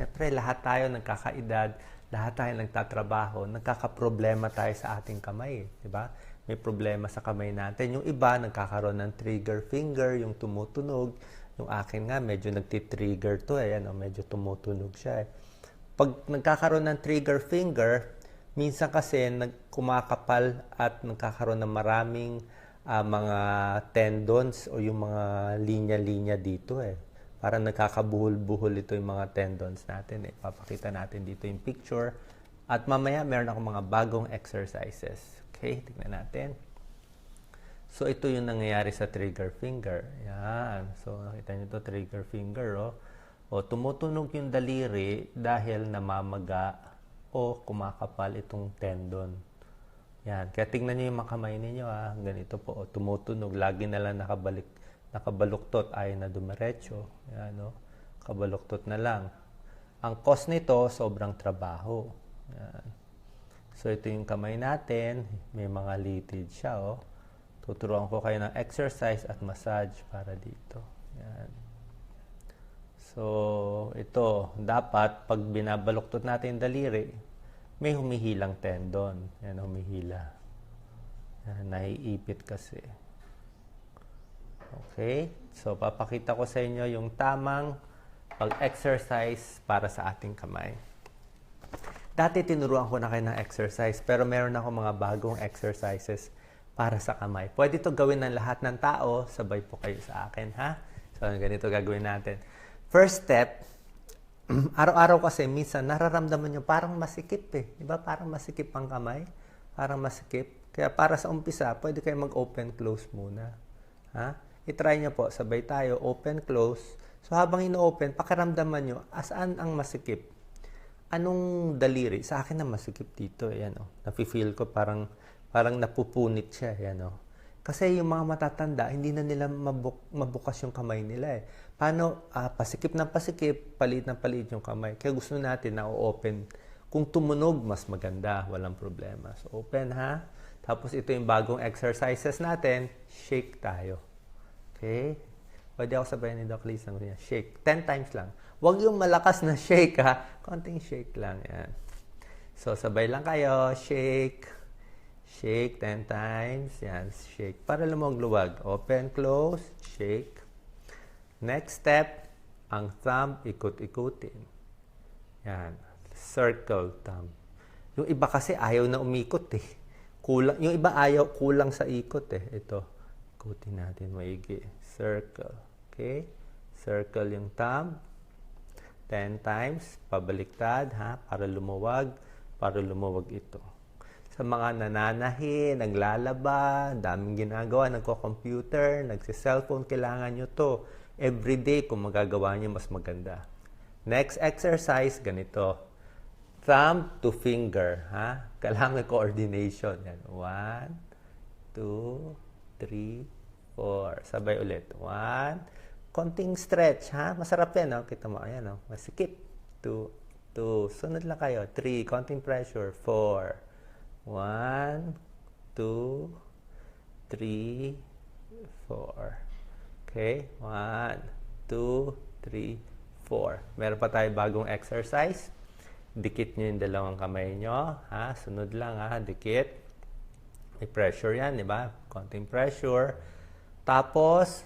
Siyempre, lahat tayo nagkakaedad, lahat tayo nagtatrabaho, nagkakaproblema tayo sa ating kamay. Di ba? May problema sa kamay natin. Yung iba, nagkakaroon ng trigger finger, yung tumutunog. Yung akin nga, medyo nagtitrigger to eh. Ano, medyo tumutunog siya eh. Pag nagkakaroon ng trigger finger, minsan kasi nagkumakapal at nagkakaroon ng maraming ah, mga tendons o yung mga linya-linya dito eh. Parang nagkakabuhol-buhol ito yung mga tendons natin eh. Papakita natin dito yung picture. At mamaya meron ako mga bagong exercises. Okay, tignan natin. So, ito yung nangyayari sa trigger finger. Yan. So, nakita nyo to trigger finger, oh. O, tumutunog yung daliri dahil namamaga o kumakapal itong tendon. Yan. Kaya tingnan nyo yung mga kamay ninyo, ah. Ganito po, oh. tumutunog. Lagi na lang nakabalik, nakabaluktot ay na dumiretso. Yan, oh. Kabaluktot na lang. Ang cause nito, sobrang trabaho. Yan. So, ito yung kamay natin. May mga litid siya, oh. Tuturuan ko kayo ng exercise at massage para dito. Yan. So, ito, dapat pag binabaluktot natin daliri, may humihilang tendon. Yan, humihila. Yan, naiipit kasi. Okay? So, papakita ko sa inyo yung tamang pag-exercise para sa ating kamay. Dati tinuruan ko na kayo ng exercise, pero meron ako mga bagong exercises para sa kamay. Pwede ito gawin ng lahat ng tao, sabay po kayo sa akin, ha? So, ganito gagawin natin. First step, araw-araw kasi minsan nararamdaman nyo parang masikip eh. Di ba? Parang masikip ang kamay. Parang masikip. Kaya para sa umpisa, pwede kayo mag-open, close muna. Ha? I-try nyo po, sabay tayo, open, close. So habang ino-open, pakiramdaman nyo, asaan ang masikip? Anong daliri? Sa akin na masikip dito. Ayan, oh. Nafe-feel ko parang, parang napupunit siya. Ayan, oh. Kasi yung mga matatanda, hindi na nila mabuk- mabukas yung kamay nila eh. Paano, ah, pasikip ng pasikip, palit ng palit yung kamay. Kaya gusto natin na open. Kung tumunog, mas maganda, walang problema. So, open ha. Tapos ito yung bagong exercises natin. Shake tayo. Okay? Pwede ako sabayan ni Doc Liz ng ganyan. Shake. 10 times lang. Huwag yung malakas na shake ha. Konting shake lang. Yan. So, sabay lang kayo. Shake. Shake 10 times. Yan. Shake. Para lumag-luwag. Open, close. Shake. Next step, ang thumb ikot-ikutin. Yan. Circle thumb. Yung iba kasi ayaw na umikot eh. Kulang, yung iba ayaw, kulang sa ikot eh. Ito. Ikutin natin maigi. Circle. Okay? Circle yung thumb. 10 times. Pabaliktad ha. Para lumuwag. Para lumuwag ito. Sa mga nananahi, naglalaba, daming ginagawa, nagko-computer, nagsi-cellphone, kailangan nyo to. Everyday, kung magagawa nyo, mas maganda. Next exercise, ganito. Thumb to finger, ha? Kailangan coordination. Yan. One, two, three, four. Sabay ulit. One. Konting stretch, ha? Masarap yan, no? Kita mo, ayan, no? Masikip. Two, two. Sunod lang kayo. Three. Konting pressure. Four. One, two, three, four. Okay? One, two, three, four. Meron pa tayo bagong exercise. Dikit nyo yung dalawang kamay nyo. Ha? Sunod lang ha. Dikit. May pressure yan, di ba? Konting pressure. Tapos,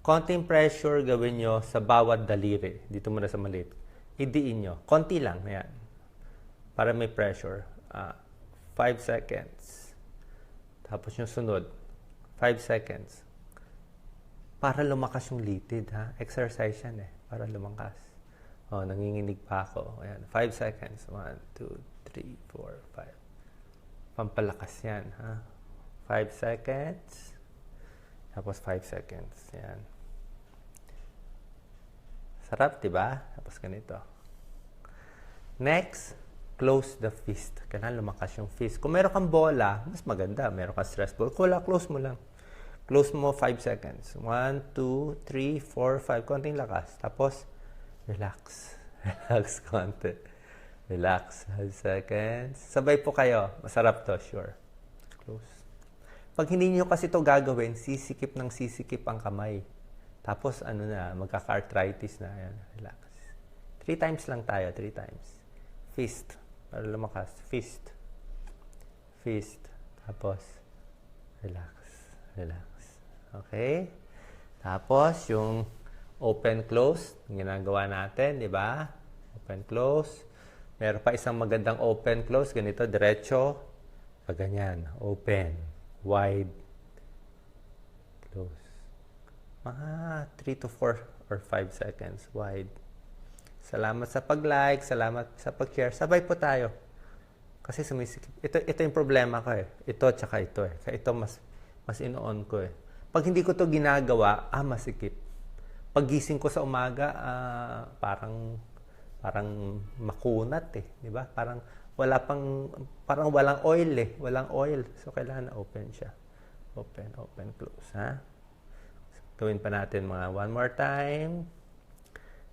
konting pressure gawin nyo sa bawat daliri. Dito muna sa maliit. Idiin nyo. Konti lang. Yan. Para may pressure. Ah, 5 seconds. Tapos yung sunod, 5 seconds. Para lumakas yung litid, ha? Exercise yan eh. Para lumakas. Oh, nanginginig pa ako. Ayan, 5 seconds. 1, 2, 3, 4, 5. Pampalakas yan, ha? 5 seconds. Tapos 5 seconds. Yan. Sarap, di ba? Tapos ganito. Next, close the fist. Kailangan lumakas yung fist. Kung meron kang bola, mas maganda. Meron kang stress ball, kula, close mo lang. Close mo 5 seconds. 1, 2, 3, 4, 5. Konting lakas. Tapos, relax. Relax konti. Relax. 5 seconds. Sabay po kayo. Masarap to, sure. Close. Pag hindi nyo kasi to gagawin, sisikip ng sisikip ang kamay. Tapos, ano na, magkaka-arthritis na. Ayan, relax. Three times lang tayo, three times. Fist. Para lumakas. Fist. Fist. Tapos, relax. Relax. Okay? Tapos, yung open, close, yung ginagawa natin, di ba? Open, close. Meron pa isang magandang open, close. Ganito, diretso. Pag ganyan. Open. Wide. Close. Mga 3 to 4 or 5 seconds wide. Salamat sa pag-like, salamat sa pag-share. Sabay po tayo. Kasi sumisikip. Ito, ito yung problema ko eh. Ito tsaka ito eh. Kaya ito mas, mas ino-on ko eh. Pag hindi ko to ginagawa, ah, masikip. Pag gising ko sa umaga, ah, parang parang makunat eh, di ba? Parang wala pang parang walang oil eh, walang oil. So kailangan na open siya. Open, open, close, ha? Gawin pa natin mga one more time.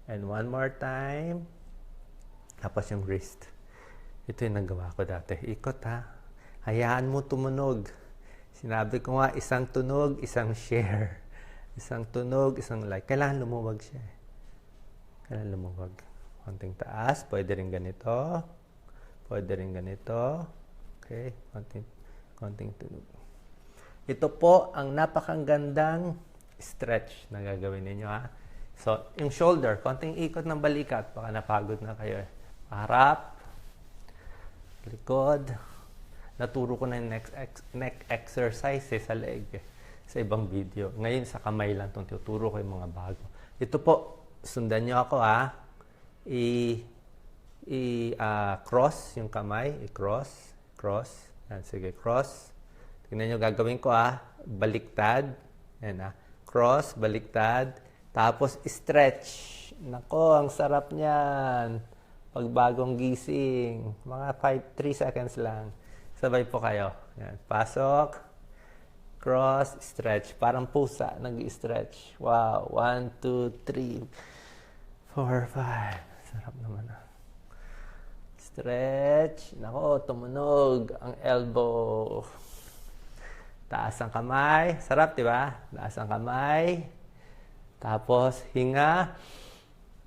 And one more time. Tapos yung wrist. Ito yung nagawa ko dati. Ikot ha. Hayaan mo tumunog. Sinabi ko nga, isang tunog, isang share. Isang tunog, isang like. Kailangan lumuwag siya. eh. Kailangan lumuwag. Konting taas. Pwede rin ganito. Pwede rin ganito. Okay. Konting, konting tunog. Ito po ang napakagandang stretch na gagawin ninyo ha. So, yung shoulder, konting ikot ng balikat, baka napagod na kayo. Harap, likod. Naturo ko na yung neck, ex- neck exercise eh, sa leg eh, sa ibang video. Ngayon sa kamay lang itong tuturo ko yung mga bago. Ito po, sundan nyo ako ha. I, i ah, cross yung kamay, i-cross, cross. Yan, sige, cross. Tingnan nyo gagawin ko ah. Baliktad. Yan ah. Cross, baliktad. Tapos stretch. Nako, ang sarap niyan. Pag bagong gising. Mga 5, 3 seconds lang. Sabay po kayo. Yan. Pasok. Cross, stretch. Parang pusa, nag-stretch. Wow. 1, 2, 3, 4, 5. Sarap naman ah. Stretch. Nako, tumunog ang elbow. Taas ang kamay. Sarap, di ba? Taas ang kamay. Tapos, hinga.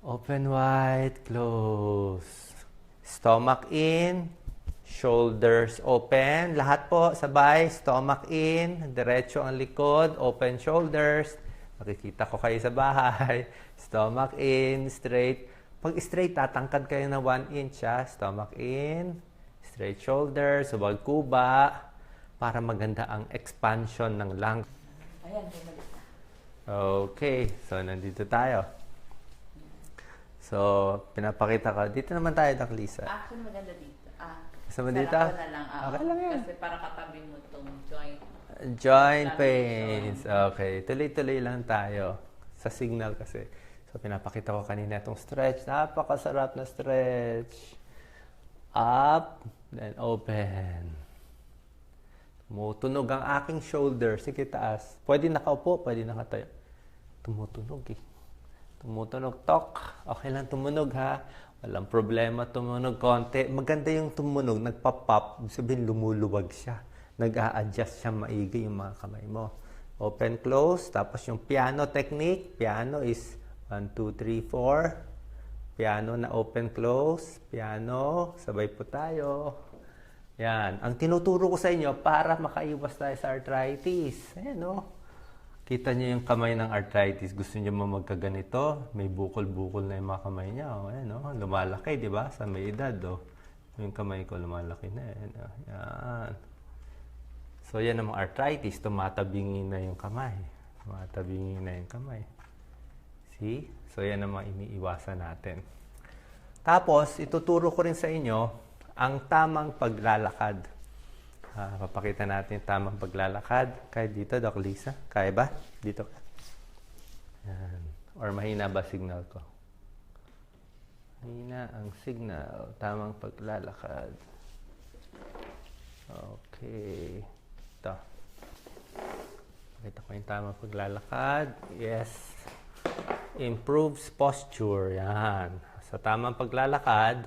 Open wide, close. Stomach in. Shoulders open. Lahat po, sabay. Stomach in. Diretso ang likod. Open shoulders. Makikita ko kayo sa bahay. Stomach in. Straight. Pag straight, tatangkad kayo na 1 inch. Ha? Stomach in. Straight shoulders. Huwag kuba. Para maganda ang expansion ng lungs. Ayan, bumalik na. Okay, so nandito tayo. So, pinapakita ko. Dito naman tayo, Doc Lisa. Actually, maganda dito. Ah, sarap dito? ko na lang. ah, Okay lang yan. Kasi para katabi mo itong joint. Joint pains. Okay, tuloy-tuloy lang tayo. Sa signal kasi. So, pinapakita ko kanina itong stretch. Napakasarap na stretch. Up, then open. Tumutunog ang aking shoulder. Sige, taas. Pwede nakaupo, pwede nakatayo. Tumutunog eh. Tumutunog, tok. Okay lang tumunog ha. Walang problema tumunog konti. Maganda yung tumunog, nagpa-pop. Sabihin, lumuluwag siya. Nag-a-adjust siya maigi yung mga kamay mo. Open, close. Tapos yung piano technique. Piano is 1, 2, 3, 4. Piano na open, close. Piano. Sabay po tayo. Yan. Ang tinuturo ko sa inyo para makaiwas tayo sa arthritis. Ayan, oh. Kita niyo yung kamay ng arthritis. Gusto niyo mo magkaganito. May bukol-bukol na yung mga kamay niya. Oh. Ayan, oh. Lumalaki, di ba? Sa may edad, oh. Yung kamay ko lumalaki na. Ayan, oh. Yan. So, yan ang arthritis. Tumatabingi na yung kamay. Tumatabingi na yung kamay. See? So, yan ang mga iniiwasan natin. Tapos, ituturo ko rin sa inyo ang tamang paglalakad. Ah, papakita natin yung tamang paglalakad. Kaya dito, Doc Lisa. Kaya ba? Dito ka. Yan. Or mahina ba signal ko? Mahina ang signal. Tamang paglalakad. Okay. Ito. Pakita ko yung tamang paglalakad. Yes. Improves posture. Yan. Sa tamang paglalakad,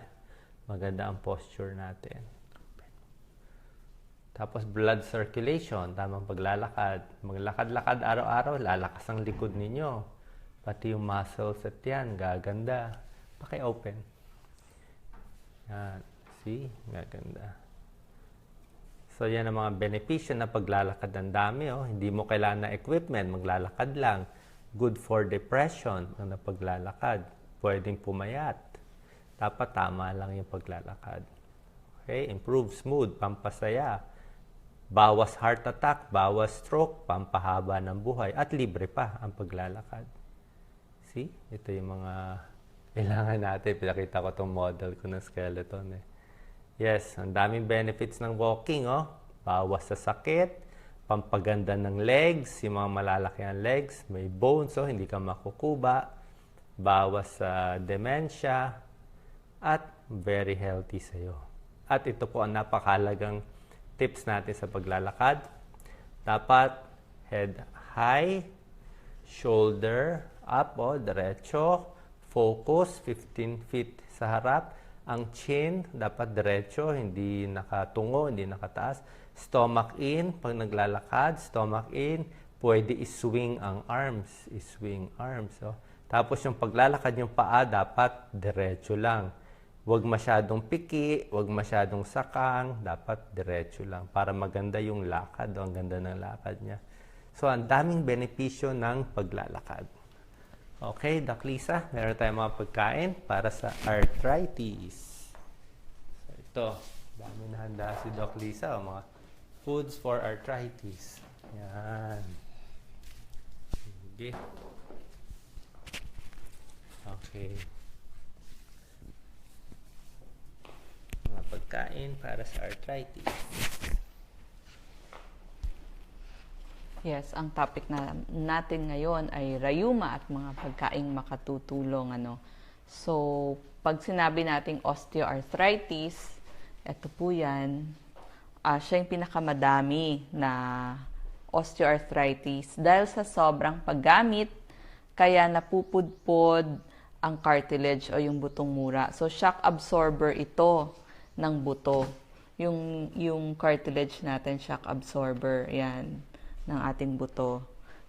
maganda ang posture natin. Tapos blood circulation, tamang paglalakad. Maglakad-lakad araw-araw, lalakas ang likod ninyo. Pati yung muscles at yan, gaganda. Paki-open. Yan. See? Maganda. So, yan ang mga benepisyo na paglalakad ng dami. Oh. Hindi mo kailangan ng equipment. Maglalakad lang. Good for depression ang paglalakad. Pwedeng pumayat. Dapat tama lang yung paglalakad. Okay? Improves mood, pampasaya. Bawas heart attack, bawas stroke, pampahaba ng buhay. At libre pa ang paglalakad. See? Ito yung mga kailangan natin. Pinakita ko itong model ko ng skeleton eh. Yes, ang daming benefits ng walking, oh. Bawas sa sakit, pampaganda ng legs, yung mga malalaki ang legs, may bones, oh, hindi ka makukuba, bawas sa dementia, at very healthy sa'yo. At ito po ang napakalagang tips natin sa paglalakad. Dapat head high, shoulder up, oh, diretso, focus 15 feet sa harap, ang chin, dapat diretso, hindi nakatungo, hindi nakataas. Stomach in, pag naglalakad, stomach in, pwede iswing ang arms. Iswing arms. Oh. Tapos yung paglalakad yung paa, dapat diretso lang. Huwag masyadong piki, huwag masyadong sakang, dapat diretso lang para maganda yung lakad. Oh, ang ganda ng lakad niya. So, ang daming benepisyo ng paglalakad. Okay, Doc Lisa, meron tayong mga pagkain para sa arthritis. So, ito, dami na handa si Doc Lisa, oh, mga foods for arthritis. Yan. Sige. Okay. Mga pagkain para sa arthritis. Yes, ang topic na natin ngayon ay rayuma at mga pagkaing makatutulong ano. So, pag sinabi nating osteoarthritis, ito po 'yan. Ah, siya yung pinakamadami na osteoarthritis dahil sa sobrang paggamit kaya napupudpod ang cartilage o yung butong mura. So shock absorber ito ng buto. Yung yung cartilage natin shock absorber 'yan ng ating buto.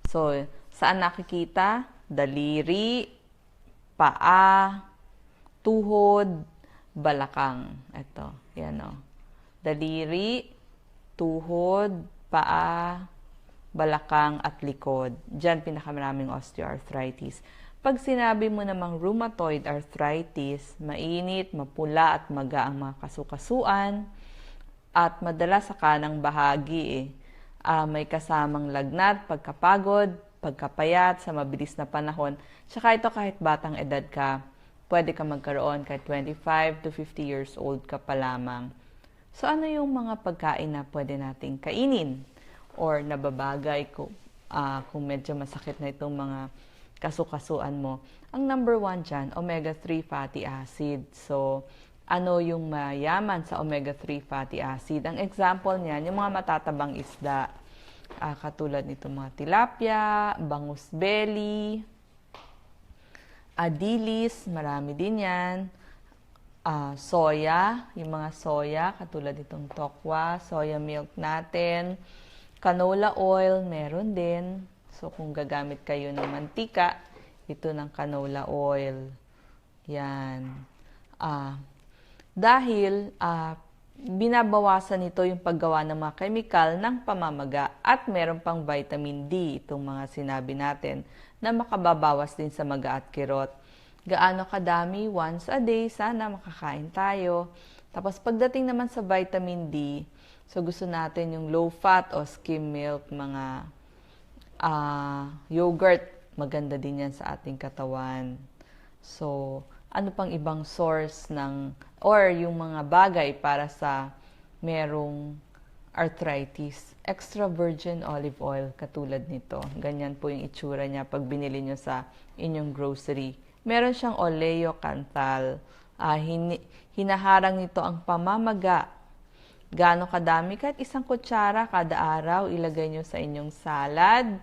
So, saan nakikita? Daliri, paa, tuhod, balakang. Ito, yan o. Daliri, tuhod, paa, balakang at likod. Diyan pinakamaraming osteoarthritis. Pag sinabi mo namang rheumatoid arthritis, mainit, mapula at maga ang mga kasukasuan at madala sa kanang bahagi eh uh, may kasamang lagnat, pagkapagod, pagkapayat sa mabilis na panahon. Tsaka ito kahit batang edad ka, pwede ka magkaroon kahit 25 to 50 years old ka pa lamang. So ano yung mga pagkain na pwede nating kainin or nababagay ko uh, kung medyo masakit na itong mga kasukasuan mo. Ang number one dyan, omega-3 fatty acid. So, ano yung mayaman sa omega-3 fatty acid. Ang example niyan, yung mga matatabang isda, uh, katulad nito mga tilapia, bangus belly, adilis, marami din yan. Uh, soya, yung mga soya, katulad nitong tokwa, soya milk natin. Canola oil, meron din. So, kung gagamit kayo ng mantika, ito ng canola oil. Yan. Ah, uh, dahil uh, binabawasan nito yung paggawa ng mga chemical ng pamamaga at meron pang vitamin D itong mga sinabi natin na makababawas din sa maga at kirot. Gaano kadami? Once a day, sana makakain tayo. Tapos pagdating naman sa vitamin D, so gusto natin yung low fat o skim milk, mga uh, yogurt, maganda din yan sa ating katawan. So, ano pang ibang source ng or yung mga bagay para sa merong arthritis. Extra virgin olive oil katulad nito. Ganyan po yung itsura niya pag binili nyo sa inyong grocery. Meron siyang oleo canthal. Uh, hin- hinaharang nito ang pamamaga. Gaano kadami? Kahit isang kutsara kada araw, ilagay nyo sa inyong salad,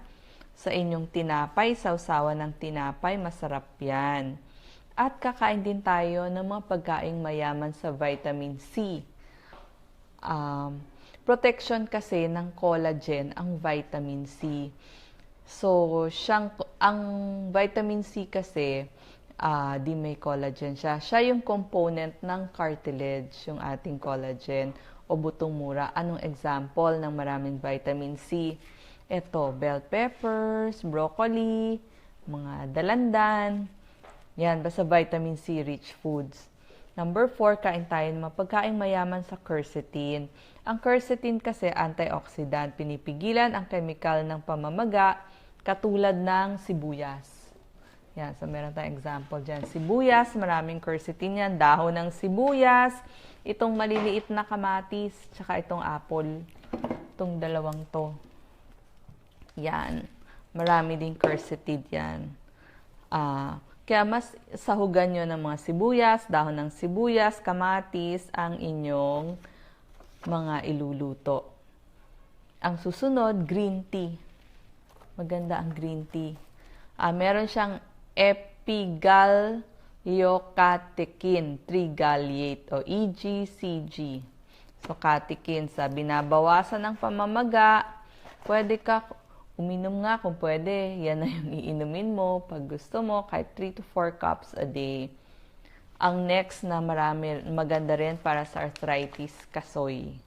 sa inyong tinapay, sausawan ng tinapay, masarap yan. At kakain din tayo ng mga pagkaing mayaman sa vitamin C. Um, protection kasi ng collagen ang vitamin C. So, siyang, ang vitamin C kasi ah, di may collagen siya. Siya yung component ng cartilage, yung ating collagen o butong mura. Anong example ng maraming vitamin C? Ito, bell peppers, broccoli, mga dalandan. Yan, basta vitamin C rich foods. Number four, kain tayo ng pagkain mayaman sa quercetin. Ang quercetin kasi antioxidant, pinipigilan ang chemical ng pamamaga katulad ng sibuyas. Yan, so meron tayong example dyan. Sibuyas, maraming quercetin yan. Dahon ng sibuyas, itong maliliit na kamatis, tsaka itong apple. Itong dalawang to. Yan. Marami din quercetin yan. Ah, kaya mas sahugan nyo ng mga sibuyas, dahon ng sibuyas, kamatis, ang inyong mga iluluto. Ang susunod, green tea. Maganda ang green tea. Ah, meron siyang epigalliocatekin trigaliate o EGCG. So, catechin sa binabawasan ng pamamaga, pwede ka uminom nga kung pwede. Yan na yung iinumin mo pag gusto mo, kahit 3 to 4 cups a day. Ang next na marami, maganda rin para sa arthritis, kasoy.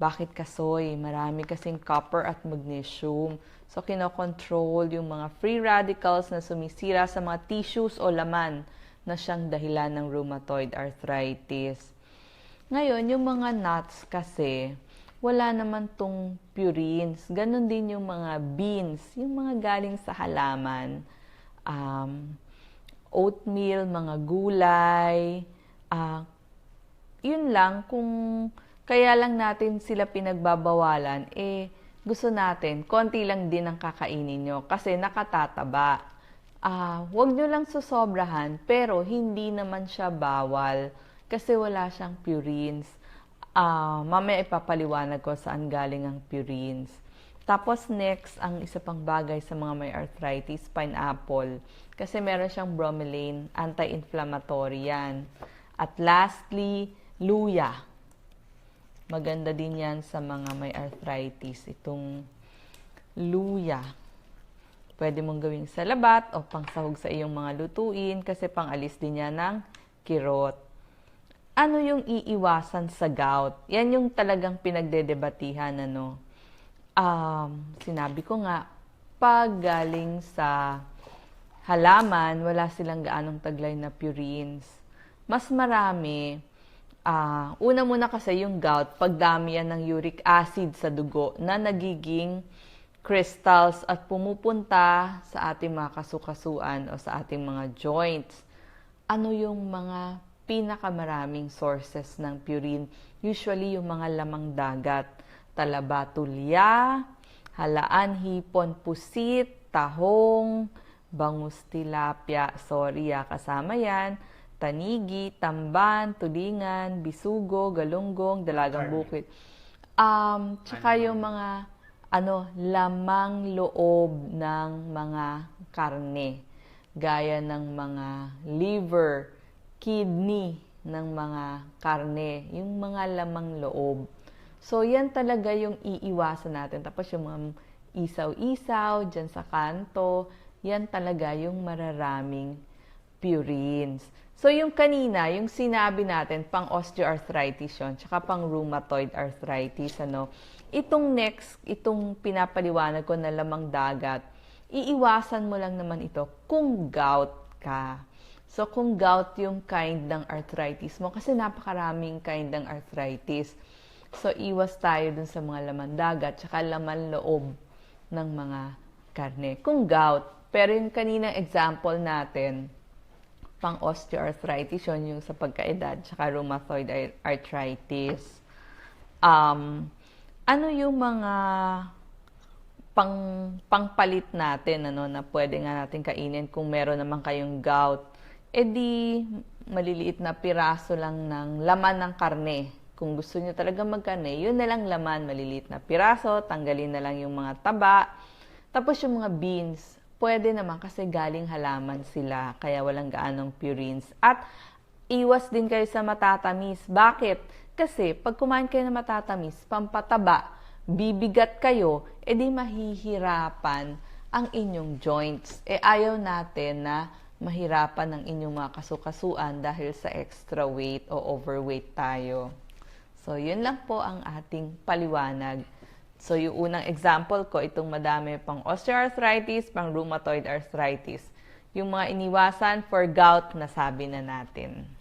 Bakit kasoy? Marami kasing copper at magnesium. So, kinokontrol yung mga free radicals na sumisira sa mga tissues o laman na siyang dahilan ng rheumatoid arthritis. Ngayon, yung mga nuts kasi, wala naman tong purines. Ganon din yung mga beans, yung mga galing sa halaman. Um, oatmeal, mga gulay. ah yun lang, kung kaya lang natin sila pinagbabawalan, eh, gusto natin, konti lang din ang kakainin nyo kasi nakatataba. Ah, wag nyo lang susobrahan, pero hindi naman siya bawal kasi wala siyang purines. Ah, mamaya ipapaliwanag ko saan galing ang purines. Tapos next, ang isa pang bagay sa mga may arthritis, pineapple. Kasi meron siyang bromelain, anti-inflammatory yan. At lastly, luya. Maganda din yan sa mga may arthritis. Itong luya. Pwede mong gawing salabat o pangsahog sa iyong mga lutuin kasi pangalis din yan ng kirot. Ano yung iiwasan sa gout? Yan yung talagang pinagdedebatihan, ano. Um, sinabi ko nga, pag galing sa halaman, wala silang gaanong taglay na purines. Mas marami, ah, una muna kasi yung gout, pagdami yan ng uric acid sa dugo na nagiging crystals at pumupunta sa ating mga kasukasuan o sa ating mga joints. Ano yung mga pinakamaraming sources ng purine? Usually yung mga lamang dagat, talaba, tulya, halaan, hipon, pusit, tahong, bangus, tilapia, sorya, kasama yan, tanigi, tamban, tulingan, bisugo, galunggong, dalagang bukid. Um, tsaka yung mga ano, lamang loob ng mga karne, gaya ng mga liver, kidney ng mga karne, yung mga lamang loob. So, yan talaga yung iiwasan natin. Tapos yung mga isaw-isaw dyan sa kanto, yan talaga yung mararaming purines. So, yung kanina, yung sinabi natin, pang osteoarthritis yun, tsaka pang rheumatoid arthritis, ano, itong next, itong pinapaliwanag ko na lamang dagat, iiwasan mo lang naman ito kung gout ka. So, kung gout yung kind ng arthritis mo, kasi napakaraming kind ng arthritis. So, iwas tayo dun sa mga laman dagat, tsaka laman loob ng mga karne. Kung gout, pero yung kaninang example natin, pang osteoarthritis, yun yung sa pagkaedad, tsaka rheumatoid arthritis. Um, ano yung mga pang pangpalit natin ano na pwede nga natin kainin kung meron naman kayong gout eh di maliliit na piraso lang ng laman ng karne. Kung gusto niyo talaga magkarne yun na lang laman maliliit na piraso tanggalin na lang yung mga taba. Tapos yung mga beans pwede naman kasi galing halaman sila kaya walang gaanong purines. At iwas din kayo sa matatamis. Bakit? Kasi pag kumain kayo ng matatamis pampataba bibigat kayo, edi mahihirapan ang inyong joints. Eh ayaw natin na mahirapan ng inyong mga kasukasuan dahil sa extra weight o overweight tayo. So, yun lang po ang ating paliwanag. So, yung unang example ko, itong madami pang osteoarthritis, pang rheumatoid arthritis. Yung mga iniwasan for gout, nasabi na natin.